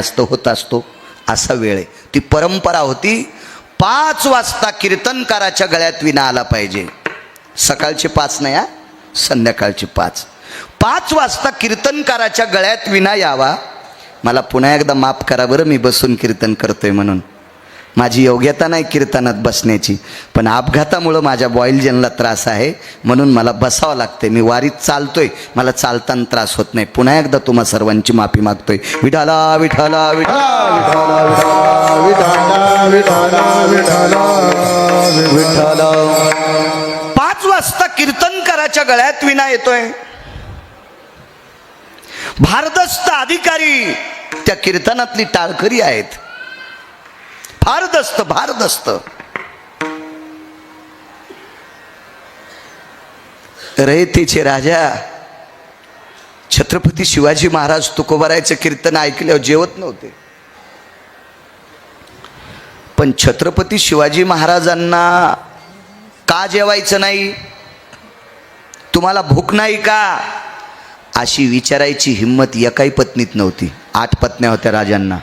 जास्त होत असतो असा वेळ आहे. ती परंपरा होती पाच वाजता कीर्तनकाराच्या गळ्यात विना आला पाहिजे. सकाळचे पाच नाही हा? संध्याकाळचे पाच. पाच वाजता कीर्तनकाराच्या गळ्यात विना यावा. मला पुन्हा एकदा माफ करा बरं मी बसून कीर्तन करतोय म्हणून. माझी योग्यता नाही कीर्तनात बसण्याची. पण अपघातामुळं माझ्या बॉईल जनला त्रास आहे. म्हणून मला बसावं लागते मी वारीत चालतोय. मला चालताना त्रास होत नाही. पुन्हा एकदा तुम्हा सर्वांची माफी मागतोय. विठाला विठाला विठाला विठाला पाच वाजता कीर्तनकाराच्या गळ्यात विना येतोय. भारदस्त अधिकारी त्या कीर्तनातली टाळकरी आहेत. भारदस्त भारदस्त. रयतीचे राजा छत्रपती शिवाजी महाराज तुकोबारायचं कीर्तन ऐकल्यावर जेवत नव्हते. पण छत्रपती शिवाजी महाराजांना का जेवायचं नाही? तुम्हाला भूक नाही का? अशी विचारायची हिंमत एकाही पत्नीत नव्हती. आठ पत्न्या होत्या राजांना.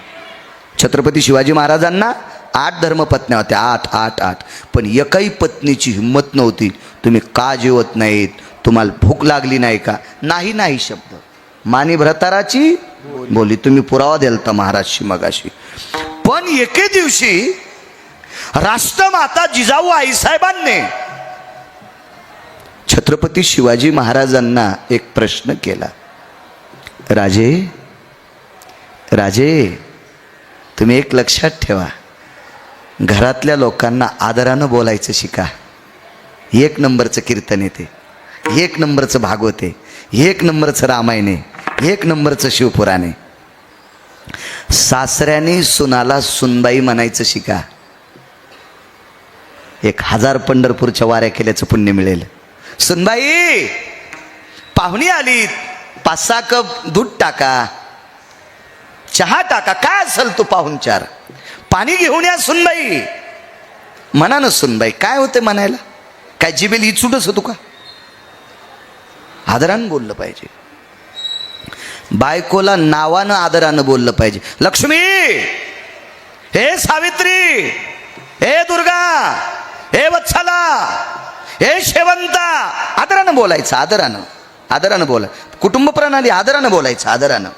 छत्रपती शिवाजी महाराजांना आठ धर्मपत्न्या होत्या आठ आठ आठ. पण एकाही पत्नीची हिंमत नव्हती. तुम्ही का जेवत नाहीत? तुम्हाला भूक लागली नाही का? नाही नाही शब्द. मानी भ्रताराची बोली. तुम्ही पुरावा द्याल तर महाराजशी मगाशी. पण एके दिवशी राष्ट्रमाता जिजाऊ आईसाहेबांनी छत्रपती शिवाजी महाराजांना एक प्रश्न केला. राजे राजे तुम्ही एक लक्षात ठेवा. घरातल्या लोकांना आदरानं बोलायचं शिका. एक नंबरचं कीर्तन येते. एक नंबरचं भागवत आहे. एक नंबरचं रामायण आहे. एक नंबरचं शिवपुराणे सासऱ्याने सुनाला सुनबाई म्हणायचं शिका. एक हजार पंढरपूरच्या वाऱ्या केल्याचं पुण्य मिळेल. सुनबाई पाहुणी आली पाच सहा कप दूध टाका. चहा टाका. काय असेल तो पाहुणचार? पाणी घेऊन या सुनबाई. मनानं सुनबाई काय होते म्हणायला? काय जिबेल इचूटच होतो का? आदरानं बोललं पाहिजे. बायकोला नावानं आदरानं बोललं पाहिजे. लक्ष्मी! हे सावित्री! हे दुर्गा! हे वत्सला! हे शेवंता! आदरानं बोलायचं आदरानं. आदरानं बोला. कुटुंब प्रणाली आदरानं बोलायचं आदरानं.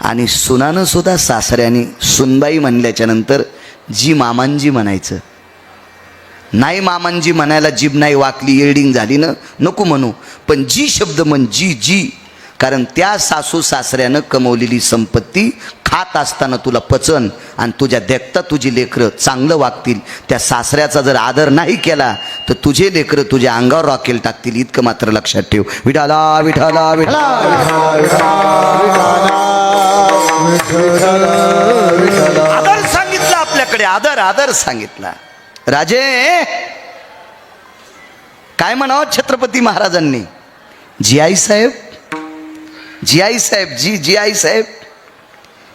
आणि सुनानं सुद्धा सासऱ्याने सुनबाई म्हणल्याच्यानंतर जी मामांजी म्हणायचं. नाही मामांजी म्हणायला जीभ नाही वाकली एडिंग झाली ना नको म्हणू. पण जी शब्द म्हण जी जी कारण त्या सासू सासऱ्यानं कमवलेली संपत्ती खात असताना तुला पचन आणि तुझ्या देखता तुझी लेकरं चांगलं वागतील. त्या सासऱ्याचा जर आदर नाही केला तर तुझे लेकरं तुझ्या अंगावर रॉकेल टाकतील. इतकं मात्र लक्षात ठेव. विठाला विठाला विठाला आदर सांगितला आपल्याकडे. आदर आदर सांगितला. राजे काय म्हणावं छत्रपती महाराजांनी? जी आई साहेब जी आई साहेब जी जी आई साहेब.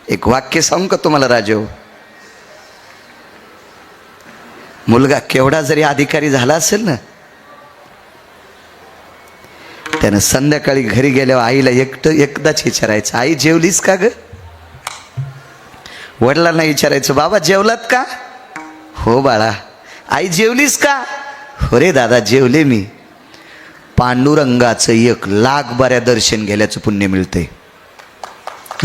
एक वाक्य सांगू का तुम्हाला राजेव मुलगा केवढा जरी अधिकारी झाला असेल ना त्यानं संध्याकाळी घरी गेल्यावर आईला एकटं एकदाच विचारायचं आई जेवलीस का ग? वडिलांना विचारायचं बाबा जेवलात का? हो बाळा. आई जेवलीस का? हो रे दादा जेवले मी. पांडुरंगाचं एक लाख बऱ्या दर्शन गेल्याचं पुण्य मिळतंय.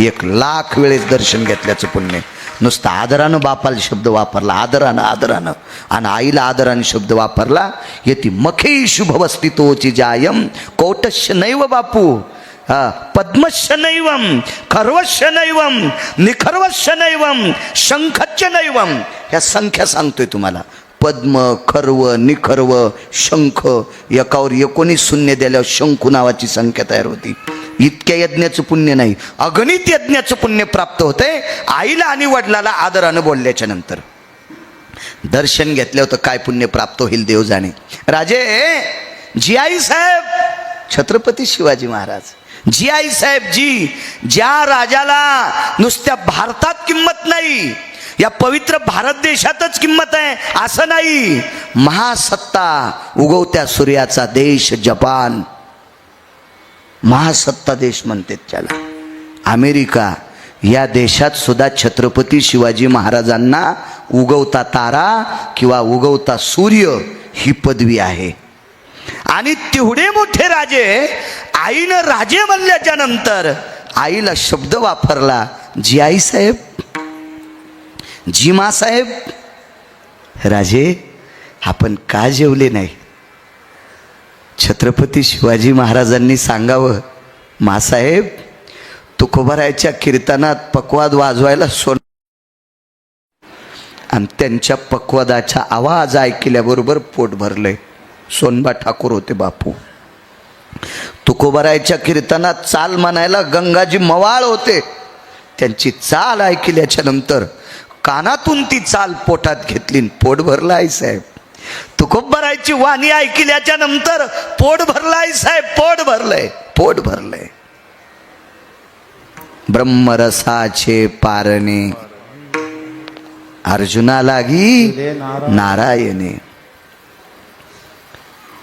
एक लाख वेळेस दर्शन घेतल्याचं पुण्य. नुसतं आदरानं बापाला शब्द वापरला आदरानं आदरानं. आणि आईला आदरानं शब्द वापरला येती मखे शुभवस्ती तोची जायम कौटश्य नैव बापू. हा पद्मश्य नैवम खर्वश्य नैवम निखर्वश्य नैवम शंखच्य नैवम. ह्या संख्या सांगतोय तुम्हाला. पद्म खर्व निखर्व शंख एकावर एकोणीस शून्य दिल्यावर शंखू नावाची संख्या तयार होती. इतक्या यज्ञाचं पुण्य नाही अगणित यज्ञाचं पुण्य प्राप्त होते आईला आणि वडिलाला आदरानं बोलल्याच्या नंतर. दर्शन घेतलं होतं काय पुण्य प्राप्त होईल देव जाणे राजे जी आई साहेब छत्रपती शिवाजी महाराज जी आई साहेब जी ज्या राजाला नुसत्या भारतात किंमत नाही या पवित्र भारत देशातच किंमत आहे असं नाही. महासत्ता उगवत्या सूर्याचा देश जपान. महासत्ता देश म्हणतात त्याला. अमेरिका या देशात सुद्धा छत्रपती शिवाजी महाराजांना उगवता तारा किंवा उगवता सूर्य ही पदवी आहे. आणि तेवढे मोठे राजे आईनं राजे म्हणल्याच्या नंतर आईला शब्द वापरला जी आई साहेब जी साहेब. राजे आपण का जेवले नाही? छत्रपती शिवाजी महाराजांनी सांगावं मासाहेब तुकोबारायच्या कीर्तनात पकवाद वाजवायला सोन. आणि त्यांच्या पकवादाचा आवाज ऐकल्याबरोबर पोट भरलंय. सोनबा ठाकूर होते बापू. तुकोबारायच्या कीर्तनात चाल म्हणायला गंगाजी मवाळ होते. त्यांची चाल ऐकल्याच्या नंतर कानातून ती चाल पोटात घेतली पोट भरलं आहे साहेब तुकोबारायची वाणी ऐकल्याच्या नंतर पोट भरलं साहेब पोट भरलंय पोट भरलंय. ब्रह्मरसाचे पारणे. अर्जुना लागी नारायणे.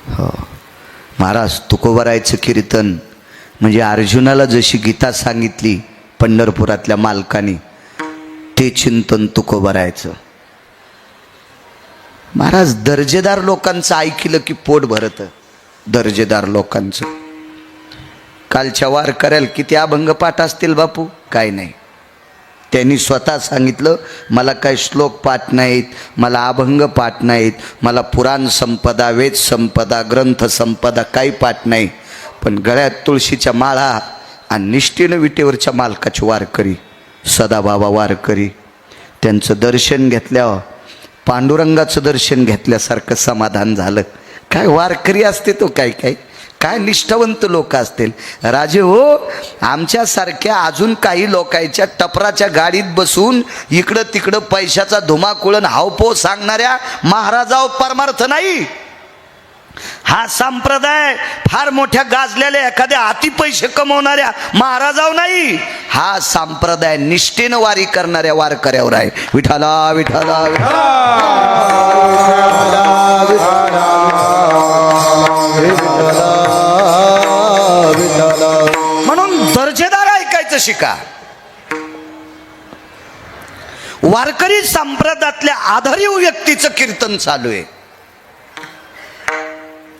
हो. महाराज तुकोबरायचं कीर्तन. म्हणजे अर्जुनाला जशी गीता सांगितली पंढरपुरातल्या मालकाने ते चिंतन तुकोबरायचं महाराज दर्जेदार लोकांचं ऐकलं की पोट भरत. दर्जेदार लोकांचं. कालच्या वार करेल किती अभंग पाठ असतील बापू? काय नाही. त्यांनी स्वतः सांगितलं मला काही श्लोक पाठ नाहीत मला अभंग पाठ नाहीत मला पुराण संपदा वेद संपदा ग्रंथ संपदा काही पाठ नाही. पण गळ्यात तुळशीच्या माळा आणि निष्ठेनं विटेवरच्या मालकाची वारकरी सदाबाबा वारकरी. त्यांचं दर्शन घेतल्यावर पांडुरंगाचं दर्शन घेतल्यासारखं समाधान झालं. काय वारकरी असते तो काय काय? काय निष्ठावंत लोक असतील? राजे हो आमच्यासारख्या अजून काही लोकांच्या टपराच्या गाडीत बसून इकडं तिकडं पैशाचा धुमाकुळण हावपो सांगणाऱ्या महाराजाव परमार्थ नाही. हा संप्रदाय फार मोठ्या गाजलेल्या एखाद्या अति पैसे कमवणाऱ्या महाराजाव नाही. हा संप्रदाय निष्ठेनं वारी करणाऱ्या वारकऱ्यावर आहे. विठाला विठाला विठाला म्हणून दर्जेदार ऐकायचं शिका. वारकरी संप्रदायातल्या आधारीव व्यक्तीचं कीर्तन चालू आहे.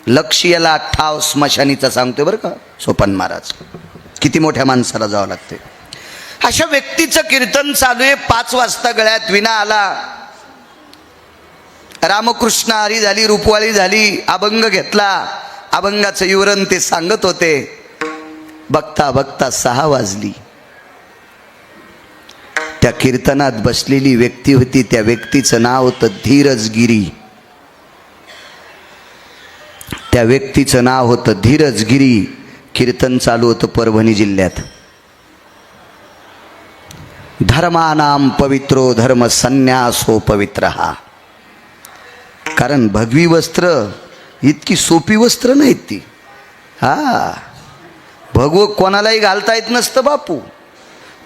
लक्ष याला ठाव स्मशानीचा सांगतोय बरं का सोपन महाराज. किती मोठ्या माणसाला जावं लागते अशा व्यक्तीचं कीर्तन चालू आहे पाच वाजता गळ्यात विना आला. रामकृष्ण हरी झाली रूपवाळी झाली अभंग घेतला. अभंगाचं विवरण ते सांगत होते. बघता बघता सहा वाजली. त्या कीर्तनात बसलेली व्यक्ती होती त्या व्यक्तीचं नाव होतं धीरजगिरी. त्या व्यक्तीचं नाव होतं धीरजगिरी. कीर्तन चालू होतं परभणी जिल्ह्यात. धर्मानाम पवित्रो धर्म संन्यासो पवित्र हा कारण भगवी वस्त्र इतकी सोपी वस्त्र नाहीत ती. हा. भगव कोणालाही घालता येत नसतं बापू.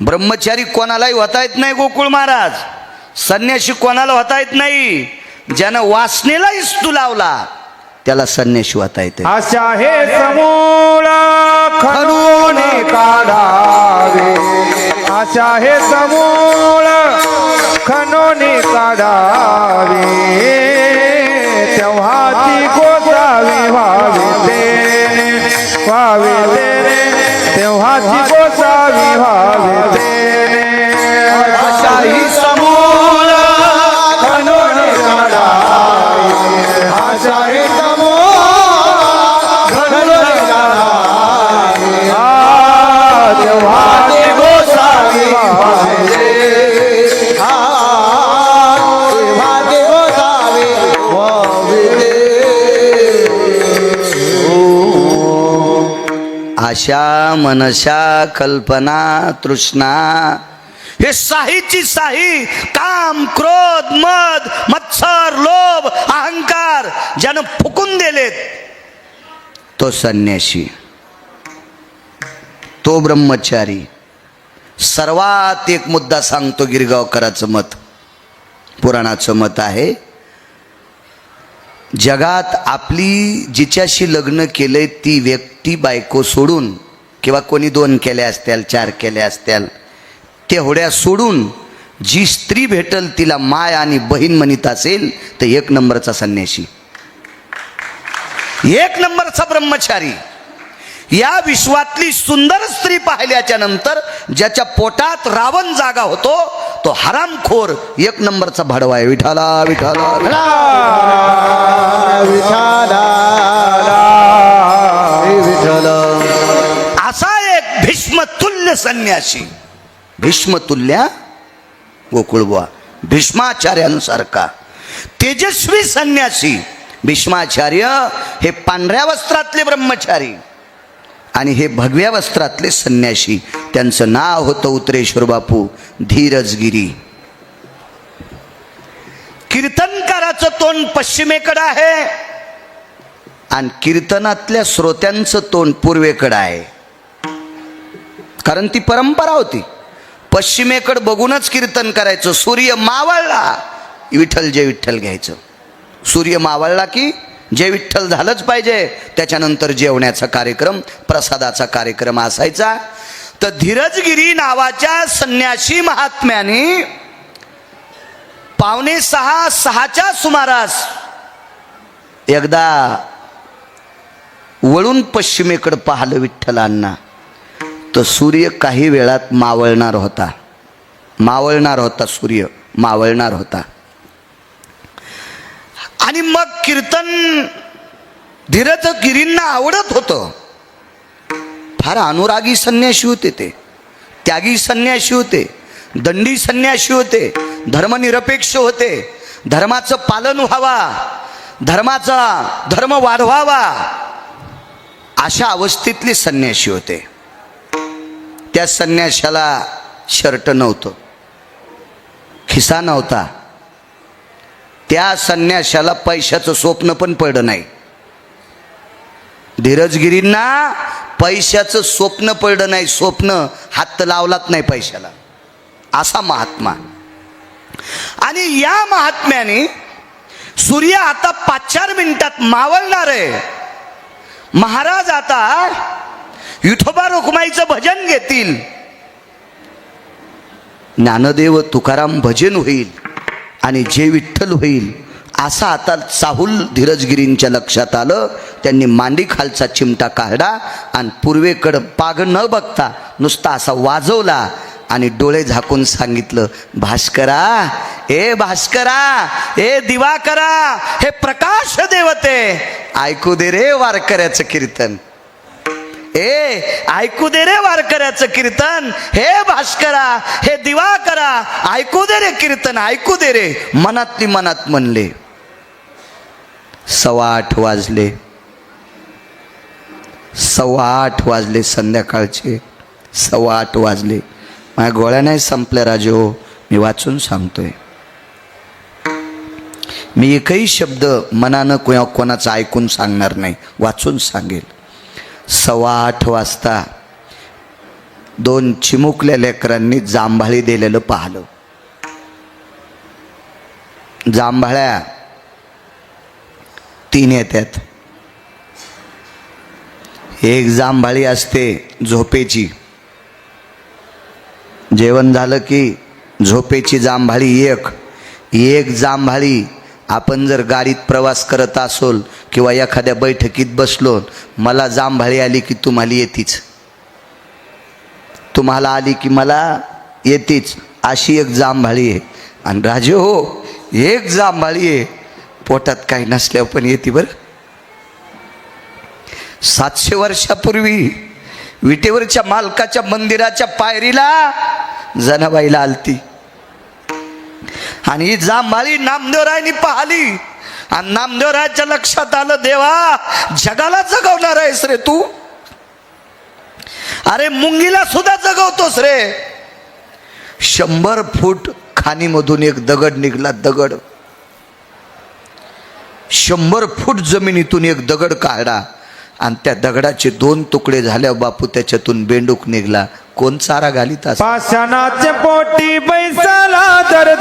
ब्रह्मचारी कोणालाही होता येत नाही गोकुळ महाराज. संन्याशी कोणाला होता येत नाही. ज्यानं वासनेलाही तू लावला. त्याला संन्याशी होता येते अशा हे समूळ खणून काढावे. अशा हे समूळ खणून काढावे. तेव्हा ती गोसावी व्हावी तेने व्हावी तेव्हा ती गोसावी व्हावी आशा मनशा कल्पना तृष्णा. हे साहीची साही काम क्रोध मद मत्सर लोभ अहंकार ज्यानं फुकून दिलेत तो संन्याशी तो ब्रह्मचारी. सर्वात एक मुद्दा सांगतो गिरगावकराचं मत पुराणाचं मत आहे जगात आपली जिच्याशी लग्न केलंय ती व्यक्ती बायको सोडून किंवा कोणी दोन केल्या असत्याल चार केल्या असत्याल तेवढ्या सोडून जी स्त्री भेटल तिला माय आणि बहीण म्हणीत असेल तर एक नंबरचा संन्याशी. एक नंबरचा ब्रह्मचारी. या विश्वातली सुंदर स्त्री पाहिल्याच्या नंतर ज्याच्या पोटात रावण जागा होतो तो हरामखोर एक नंबरचा भाडवा आहे. विठाला विठाला. विठाला. असा एक भीष्मतुल्य संन्यासी. भीष्मतुल्य गोकुळबुवा. भीष्माचार्यांसारखा. तेजस्वी संन्यासी. भीष्माचार्य हे पांढऱ्या वस्त्रातले ब्रह्मचारी. आणि हे भगव्या वस्त्रातले संन्यासी त्यांचं नाव होतं उत्रेश्वर बापू धीरजगिरी. कीर्तनकाराचं तोंड पश्चिमेकडं आहे. आणि कीर्तनातल्या श्रोत्यांचं तोंड पूर्वेकडं आहे. कारण ती परंपरा होती. पश्चिमेकडं बघूनच कीर्तन करायचं. सूर्य मावळला विठ्ठल जय विठ्ठल घ्यायचं. सूर्य मावळला की जे विठ्ठल झालंच पाहिजे त्याच्यानंतर जेवण्याचा कार्यक्रम प्रसादाचा कार्यक्रम असायचा. तर धीरजगिरी नावाच्या संन्यासी महात्म्याने पावणे सहा सहाच्या सुमारास एकदा वळून पश्चिमेकडे पाहिलं विठ्ठलांना. तर सूर्य काही वेळात मावळणार होता. मावळणार होता सूर्य मावळणार होता. आणि मग कीर्तन धीरज गिरींना आवडत होतं. फार अनुरागी संन्याशी होते ते. त्यागी संन्याशी होते. दंडी संन्याशी होते. धर्मनिरपेक्ष होते. धर्माचं पालन व्हावा. धर्माचा धर्म वाढवावा. अशा अवस्थेतले संन्याशी होते. त्या संन्याशाला शर्ट नव्हतं. खिसा नव्हता. त्या संन्याशाला पैशाचं स्वप्न पण पडलं नाही. धीरजगिरींना पैशाचं स्वप्न पडलं नाही स्वप्न हात लावलाच नाही पैशाला. असा महात्मा. आणि या महात्म्याने सूर्य आता पाच चार मिनिटात मावळणार आहे. महाराज आता विठोबा रुक्माईचं भजन घेतील. ज्ञानदेव तुकाराम भजन होईल. आणि जे विठ्ठल होईल असा आता साहुल धीरजगिरींच्या लक्षात आलं त्यांनी मांडी खालचा चिमटा काढला आणि पूर्वेकडं पाग न बघता नुसता असा वाजवला आणि डोळे झाकून सांगितलं भास्करा ए भास्करा ए दिवाकरा हे प्रकाश देवते ऐकू दे रे वारकऱ्याचं कीर्तन. ए ऐकू दे रे वारकऱ्याचं कीर्तन. हे भास्करा हे दिवा करा ऐकू दे रे कीर्तन ऐकू दे रे. मनातली मनात म्हणले. सव्वा आठ वाजले. सव्वा आठ वाजले संध्याकाळचे. सव्वा आठ वाजले. माझ्या गोळ्या नाही संपल्या राजे. हो मी वाचून सांगतोय. मी एकही शब्द मनानं किंवा कोणाचं ऐकून सांगणार नाही. वाचून सांगेल. सव्वा आठ वाजता दोन चिमुकल्या लेकरांनी जांभाळी दिलेलं पाहिलं. जांभाळ्या तीन येतात एक जांभाळी असते झोपेची. जेवण झालं की झोपेची जांभाळी एक. एक जांभाळी आपण जर गाडीत प्रवास करत असोल किंवा एखाद्या बैठकीत बसलो मला जांभाळी आली की तुम्हाला येतीच. तुम्हाला आली की मला येतीच. अशी एक जांभाळी आहे. आणि राजे हो एक जांभाळी आहे. पोटात काही नसल्यावर पण येते बरं. सातशे वर्षापूर्वी विटेवरच्या मालकाच्या मंदिराच्या पायरीला जनाबाईला आलती. आणि ही जांभाळी नामदेवरायनी पाहिली. आणि नामदेवराच्या लक्षात आलं देवा जगाला जगवणार आहेस रे तू. अरे मुंगीला सुद्धा जगवतोस रे. शंभर फूट खाणीमधून एक दगड निघला दगड. शंभर फूट जमिनीतून एक दगड काढला आणि त्या दगडाचे दोन तुकडे झाल्या बापू त्याच्यातून बेंडूक निघला. कोण चारा घालीत पोटी बैसाला तर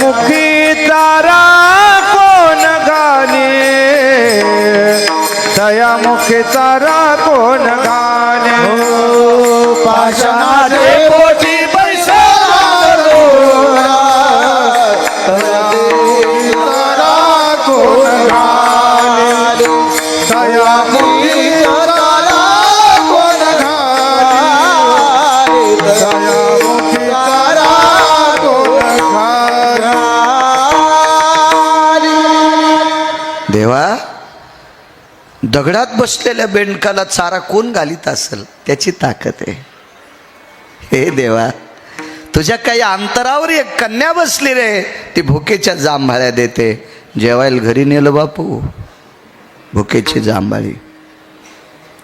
मुखी तारा कोण दया मुखी तरा कोण गाणे? हो, पाशा दगडात बसलेल्या बेंडकाला चारा कोण घालीत असेल त्याची ताकद आहे. हे देवा तुझ्या काही अंतरावर एक कन्या बसली रे ती भुकेच्या जांभाळ्या देते. जेवायला घरी नेलं बापू भुकेची जांभाळी.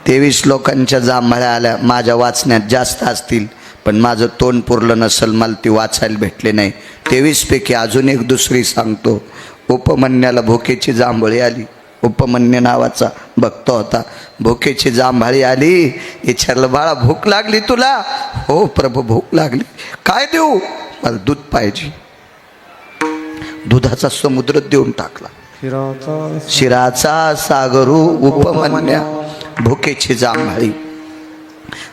तेवीस लोकांच्या जांभाळ्या आल्या माझ्या वाचण्यात जास्त असतील पण माझं तोंड पुरलं नसल मला ती वाचायला भेटले नाही. तेवीसपैकी अजून एक दुसरी सांगतो उपमन्याला भुकेची जांभळी आली. उपमन्य नावाचा भक्त होता. भुकेची जांभाळी आली विचारलं बाळा भूक लागली तुला? हो प्रभू भूक लागली. काय देऊ? मला दूध पाहिजे. दुधाचा समुद्र देऊन टाकला. शिराचा सागरू उपमन्या भुकेची जांभाळी.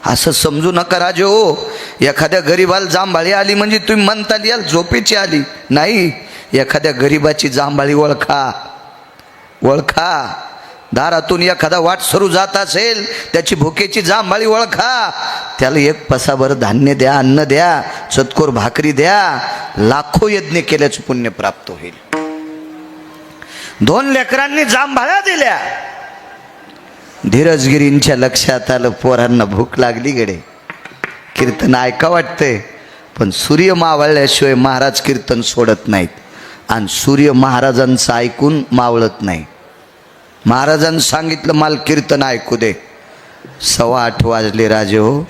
असं समजू नका राजे हो एखाद्या गरीबाला जांभाळी आली म्हणजे तुम्ही म्हणता याल झोपेची आली. नाही एखाद्या गरीबाची जांभाळी ओळखा. ओळखा. दारातून एखादा वाट सरू जात असेल त्याची भुकेची जांभाळी ओळखा. त्याला एक पसाभर धान्य द्या अन्न द्या चतकोर भाकरी द्या लाखो यज्ञ केल्याचं पुण्य प्राप्त होईल. दोन लेकरांनी जांभाळ्या दिल्या. धीरजगिरींच्या लक्षात आलं पोरांना भूक लागली गडे. कीर्तन ऐका वाटतंय पण सूर्य मावळल्याशिवाय महाराज कीर्तन सोडत नाहीत. आणि सूर्य महाराजांचं ऐकून मावळत नाही महाराजांनी सांगितलं मला कीर्तन ऐकू दे. सव्वा आठ वाजले राजे हो.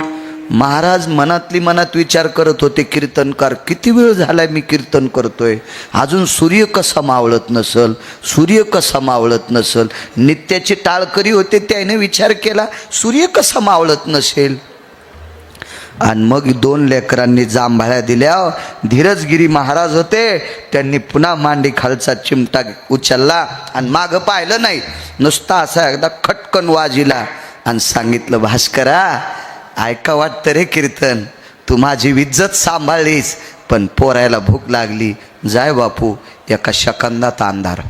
महाराज मनातली मनात विचार करत होते कीर्तनकार किती वेळ झालाय मी कीर्तन करतोय? अजून सूर्य कसा मावळत नसल? सूर्य कसा मावळत नसल? नित्याची टाळकरी होते त्याने विचार केला सूर्य कसा मावळत नसेल? आणि मग दोन लेकरांनी जांभाळ्या दिल्या. धीरजगिरी महाराज होते. त्यांनी पुन्हा मांडी खालचा चिमटा उचलला आणि मागं पाहिलं नाही. नुसता असा एकदा खटकन वाजिला आणि सांगितलं भास्करा ऐका वाटतं रे कीर्तन. तू माझी इज्जत सांभाळलीस पण पोरायला भूक लागली. जाय बापू एका शकंदात अंधार.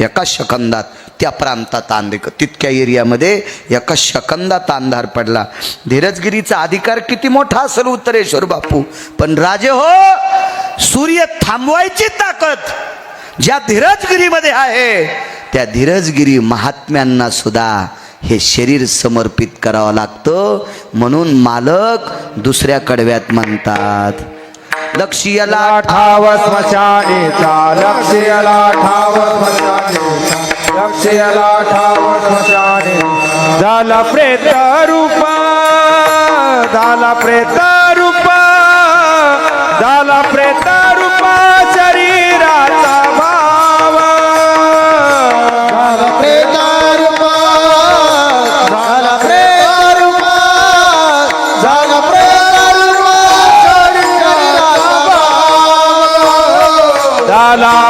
एका शकंदात त्या प्रांतात अंधेक तितक्या एरियामध्ये एका शकंदात अंधार पडला. धीरजगिरीचा अधिकार किती मोठा असेल उत्तरेश्वर बापू. पण राजे हो सूर्य थांबवायची ताकद ज्या धीरजगिरीमध्ये आहे त्या धीरजगिरी महात्म्यांना सुद्धा हे शरीर समर्पित करावं लागतं. म्हणून मालक दुसऱ्या कडव्यात म्हणतात लक्ष्याला ठाव स्मशानेचा लक्ष्याला ठाव स्मशानेचा लक्ष्याला ठाव स्मशाने झाला प्रेत रूप झाला प्रेत रूप झाला प्रेत তালা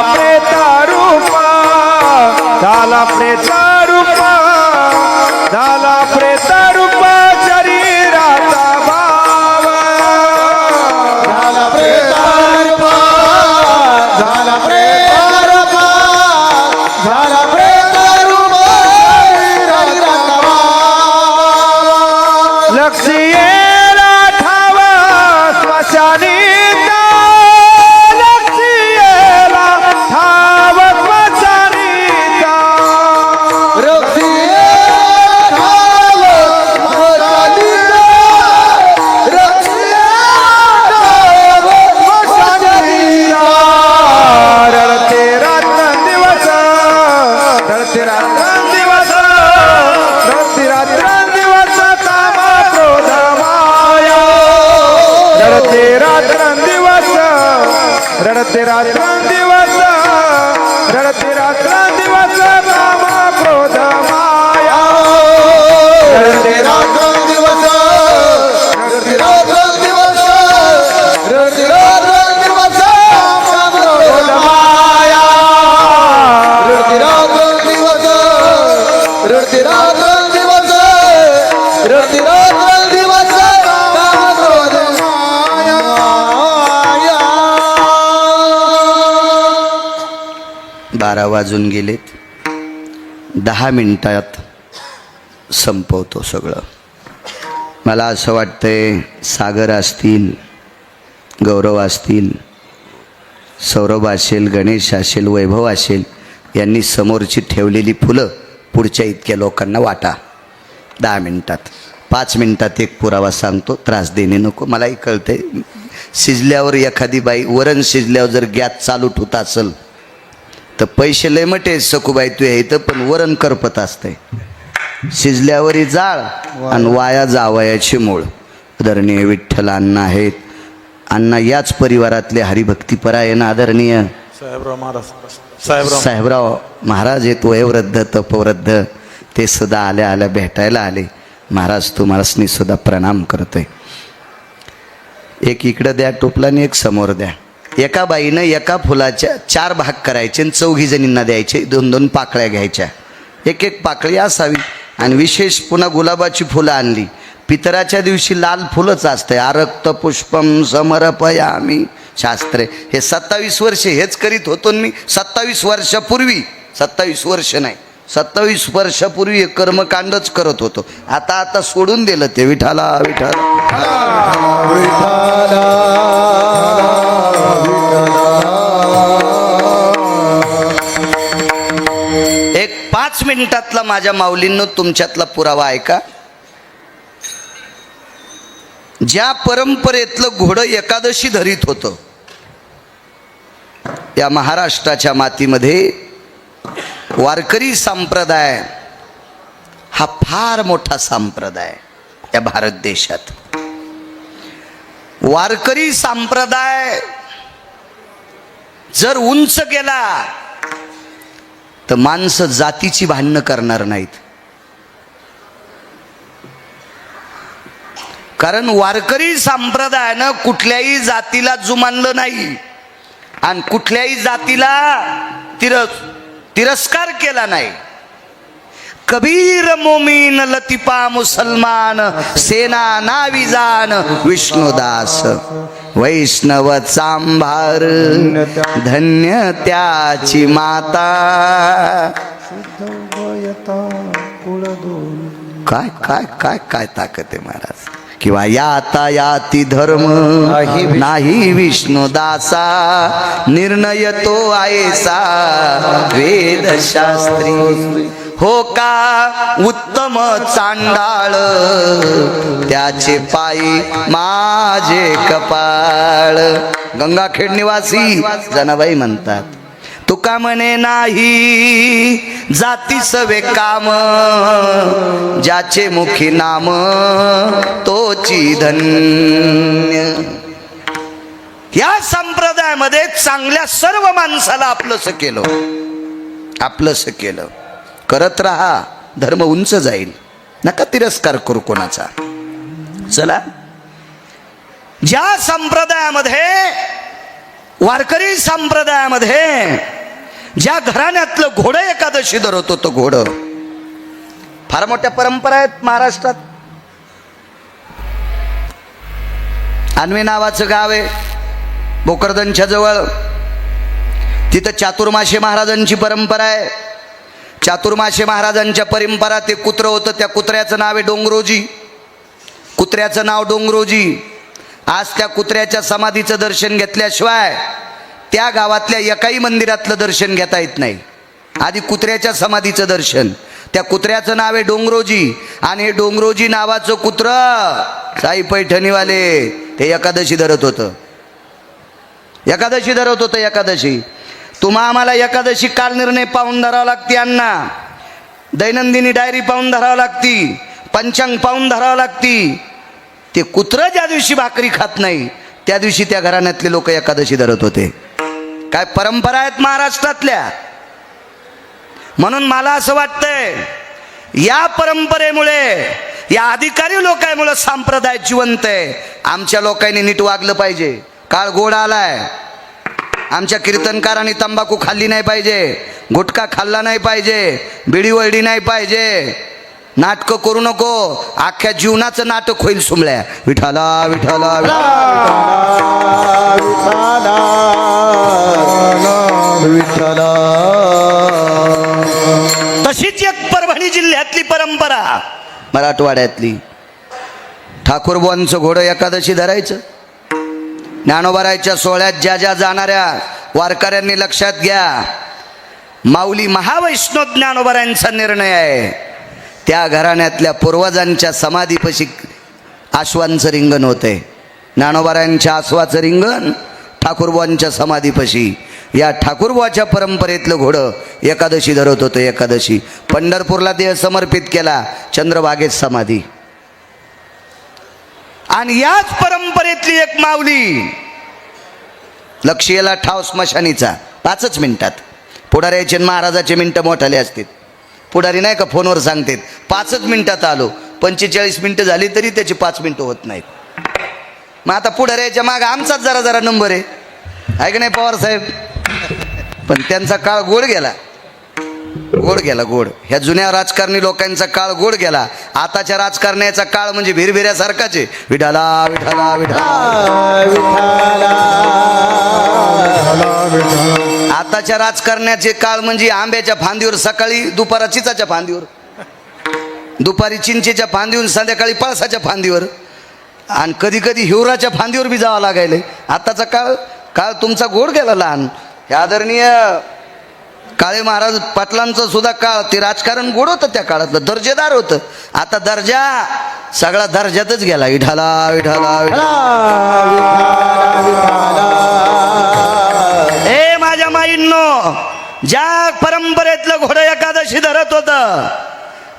वाजून गेलेत. दहा मिनटात संपवतो सगळं. मला असं वाटतंय सागर असतील गौरव असतील सौरभ असेल गणेश असेल वैभव असेल यांनी समोरची ठेवलेली फुलं पुढच्या इतक्या लोकांना वाटा. दहा मिनटात. पाच मिनटात एक पुरावा सांगतो त्रास देणे नको. मलाही कळतंय शिजल्यावर एखादी बाई वरण शिजल्यावर जर गॅस चालू ठेवत असेल तर पैसे लय मटे सखूबाई तू इथं पण वरण करपत असतंय. शिजल्यावरही जाळ आणि वाया जावयाचे मूळ. आदरणीय विठ्ठल अण्णा आहेत. अण्णा याच परिवारातले हरिभक्तीपरायण आदरणीय साहेबराव महाराज साहेबराव. साहेबराव महाराज आहेत वयोवृद्ध तपवृद्ध. ते सुद्धा आल्या आल्या भेटायला आले. महाराज तुम्हाला सुद्धा प्रणाम करतोय. एक इकडं द्या टोपला आणि एक समोर द्या. एका बाईनं एका फुलाच्या चार भाग करायचे आणि चौघी जणींना द्यायचे. दोन दोन पाकळ्या घ्यायच्या. एक एक पाकळी असावी आणि विशेष पुन्हा गुलाबाची फुलं आणली. पितराच्या दिवशी लाल फुलंच असते आरक्त पुष्पम समरपयामी. शास्त्रे. हे सत्तावीस वर्ष हेच करीत होतो मी. सत्तावीस वर्षापूर्वी. सत्तावीस वर्ष नाही. सत्तावीस वर्षापूर्वी हे कर्मकांडच करत होतो. आता आता सोडून दिलं ते. विठाला विठाला पाच मिनिटातला माझ्या माऊलींनो तुमच्यातला पुरावा ऐका. ज्या परंपरेतलं घोडं एकादशी धरीत होतं या महाराष्ट्राच्या मातीमध्ये वारकरी संप्रदाय हा फार मोठा संप्रदाय या भारत देशात. वारकरी संप्रदाय जर उंच गेला तर माणसं जातीची भांडणं करणार नाहीत. कारण वारकरी संप्रदायानं कुठल्याही जातीला जुमानलं नाही. आणि कुठल्याही जातीला तिर तिरस्कार केला नाही. कबीर मोमीन लतिपा मुसलमान सेना नाविजान विष्णुदास। वैष्णव चांभार धन्य त्याची माता। काय काय काय काय ताकद आहे महाराज? किंवा याता याती धर्म नाही विष्णुदासा निर्णय तो आयसा वेदशास्त्री. हो का? उत्तम चांडाळ. त्याचे पायी माझे कपाळ. गंगाखेड निवासी जनाबाई म्हणतात तुका म्हणे नाही जाती सवे काम. ज्याचे मुखी नाम तोची धन्य. या संप्रदायामध्ये चांगल्या सर्व माणसाला आपलंसं केलं. आपलंसं केलं. करत राहा धर्म उंच जाईल. नका तिरस्कार करू कोणाचा. चला. ज्या संप्रदायामध्ये वारकरी संप्रदायामध्ये ज्या घराण्यातलं घोडं एकादशी धरवतो तो घोडं. फार मोठ्या परंपरा आहेत महाराष्ट्रात. अन्वे नावाचं गाव आहे भोकरदनच्या जवळ. तिथं चातुर्माशे महाराजांची परंपरा आहे. चातुर्माशे महाराजांच्या परंपरा ते कुत्रं होतं त्या कुत्र्याचं नाव आहे डोंगरोजी. कुत्र्याचं नाव डोंगरोजी. आज त्या कुत्र्याच्या समाधीचं दर्शन घेतल्याशिवाय त्या गावातल्या एकाही मंदिरातलं दर्शन घेता येत नाही. आधी कुत्र्याच्या समाधीचं दर्शन. त्या कुत्र्याचं नाव आहे डोंगरोजी. आणि हे डोंगरोजी नावाचं कुत्र साई पैठणीवाले ते एकादशी धरत होतं. एकादशी धरत होतं एकादशी. तुम्हा आम्हाला एकादशी काल निर्णय पाहून धरावं लागते अण्णा. दैनंदिनी डायरी पाहून धरावं लागती. पंचांग पाहून धरावं लागती. ते कुत्रं ज्या दिवशी भाकरी खात नाही त्या दिवशी त्या घराण्यातले लोक एकादशी धरत होते. काय परंपरा आहेत महाराष्ट्रातल्या? म्हणून मला असं वाटतंय या परंपरेमुळे या अधिकारी लोकांमुळे संप्रदाय जिवंत आहे. आमच्या लोकांनी नीट वागलं पाहिजे. काळ गोड आलाय. आमच्या कीर्तनकारांनी तंबाखू खाल्ली नाही पाहिजे. गुटखा खाल्ला नाही पाहिजे. बिडी वळडी नाही पाहिजे. नाटकं करू नको. अख्ख्या जीवनाचं नाटक होईल सुमल्या. विठाला विठाला विठ्ठला. तशीच एक परभणी जिल्ह्यातली परंपरा. मराठवाड्यातली. ठाकूरबुवांचं घोडं एकादशी धरायचं. ज्ञानोबारायच्या सोहळ्यात ज्या ज्या जाणाऱ्या वारकऱ्यांनी लक्षात घ्या माऊली महावैष्णव ज्ञानोबारायांचा निर्णय आहे. त्या घराण्यातल्या पूर्वजांच्या समाधीपाशी आश्वांचं रिंगण होते ज्ञानोबारायांच्या आश्वाचं रिंगण ठाकूरबुवांच्या समाधीपाशी. या ठाकूरबुवाच्या परंपरेतलं घोडं एकादशी धरत होतं एकादशी. पंढरपूरला देह समर्पित केला चंद्रबागेत समाधी. आणि याच परंपरेतली एक माऊली. लक्ष्यला ठाव स्मशानीचा. पाचच मिनिटात. पुढाऱ्याचे आणि महाराजाचे मिनटं मोठाले असतील. पुढारी नाही का फोनवर सांगतात. पाचच मिनिटात आलो. पंचेचाळीस मिनटं झाली तरी त्याची पाच मिनटं होत नाहीत. मग आता पुढाऱ्याच्या मागं आमचाच जरा जरा नंबर आहे. आहे नाही पवार साहेब? पण त्यांचा काळ गोड गेला. गोड गेला गोड. ह्या जुन्या राजकारणी लोकांचा काळ गोड गेला. आताच्या राजकारण्याचा काळ म्हणजे भिरभिऱ्यासारखाच. आहे विठाला विठाला विठाला आताच्या राजकारण्याचे काळ म्हणजे आंब्याच्या फांदीवर सकाळी दुपारा चिचाच्या फांदीवर. दुपारी चिंचेच्या फांदीवर संध्याकाळी पळसाच्या फांदीवर. आणि कधी कधी हिवराच्या फांदीवर बी जावं लागायले आताचा काळ काळ तुमचा गोड गेला लहान. हे आदरणीय काळे महाराज पाटलांचं सुद्धा काळ ते राजकारण गोड होतं त्या काळातलं दर्जेदार होतं. आता दर्जा सगळा दर्जातच गेला. विठाला विठाला ए माझ्या माईंनो ज्या परंपरेतलं घोडं एकादशी धरत होत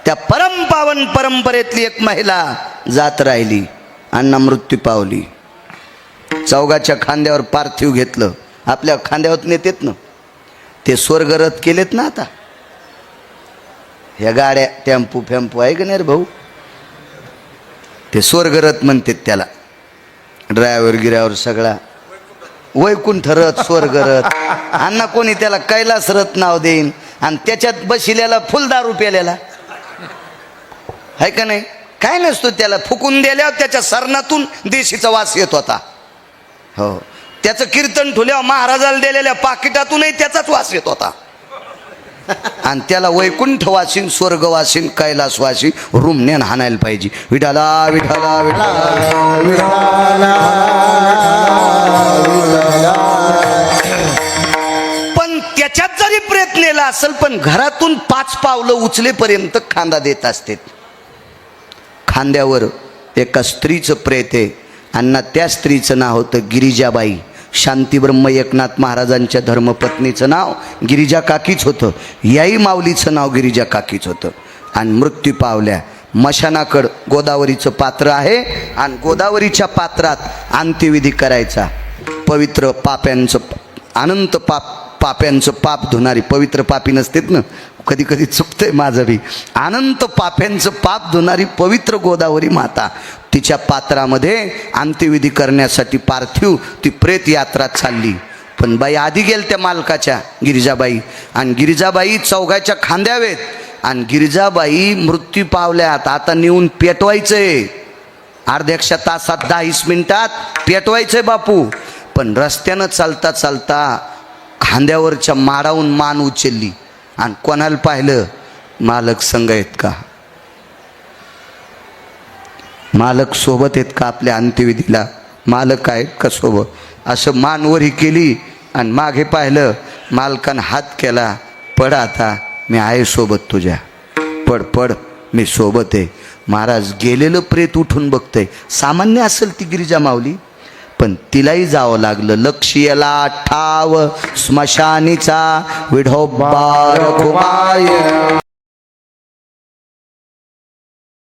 त्या परमपावन परंपरेतली एक महिला जात राहिली अण्णा मृत्यू पावली. चौगाच्या खांद्यावर पार्थिव घेतलं. आपल्या खांद्यावर नेतेत ना. ते स्वर्गरथ केलेत ना आता. ह्या गाड्या टेम्पू फेम्पू आहे का नाही रे भाऊ? ते स्वर्गरथ म्हणतात त्याला. ड्रायव्हर गिरावर सगळा. वैकुंठ रथ स्वर्गरथ अण्णा कोणी त्याला कैलास रथ नाव देईन आणि त्याच्यात बशिल्याला फुलदारू प्यालेला आहे का नाही? काय नसतो त्याला फुकून दिल्यावर त्याच्या सरणातून देशीचा वास येत होता हो. त्याचं कीर्तन ठोल्या महाराजाला दिलेल्या पाकिटातूनही त्याचाच वास येत होता. आणि त्याला वैकुंठ वासीन स्वर्ग वासीन रुमण्यान हाणायला पाहिजे. विठाला विठाला विठाला पण त्याच्यात जरी प्रयत्न केला असेल पण घरातून पाच पावलं उचलेपर्यंत खांदा देत असते. खांद्यावर एका स्त्रीचं प्रेत आहे. आणि त्या स्त्रीचं नाव होतं गिरिजाबाई. शांतीब्रह्म एकनाथ महाराजांच्या धर्मपत्नीचं नाव गिरिजा काकीच होतं. याही माऊलीचं नाव गिरिजा काकीच होतं. आणि मृत्यू पावल्या. मशानाकड गोदावरीचं पात्र आहे. आणि गोदावरीच्या पात्रात अंत्यविधी करायचा. पवित्र पाप्यांचं अनंत पाप पाप्यांचं पाप धुणारी पवित्र पापी नसतेत ना? कधी कधी चुकतंय माझं बी. अनंत पाप्यांचं पाप धुणारी पवित्र गोदावरी माता. तिच्या पात्रामध्ये अंत्यविधी करण्यासाठी पार्थिव ती प्रेत यात्रा चालली. पण बाई आधी गेल त्या मालकाच्या गिरिजाबाई. आणि गिरिजाबाई चौघाच्या खांद्यावेत. आणि गिरिजाबाई मृत्यू पावल्यात. आता नेऊन पेटवायचंय. अर्ध्याक्षा तासात दहावीस मिनिटात पेटवायचंय बापू. पण रस्त्यानं चालता चालता खांद्यावरच्या माडाहून मान उचलली. आणि कोणाला पाहिलं? मालक संघ आहेत का? मालक सोबत आहेत का आपल्या अंत्यविधीला? मालक आहेत का सोबत? असं मानवरी केली आणि मागे पाहिलं मालकानं हात केला पड आता मी आहे सोबत तुझ्या. पड पड मी सोबत आहे. महाराज गेलेलं प्रेत उठून बघतंय. सामान्य असेल ती गिरिजा माऊली पण तिलाही जावं लागलं. लक्ष्यला ठाव स्मशानीचा विढोबार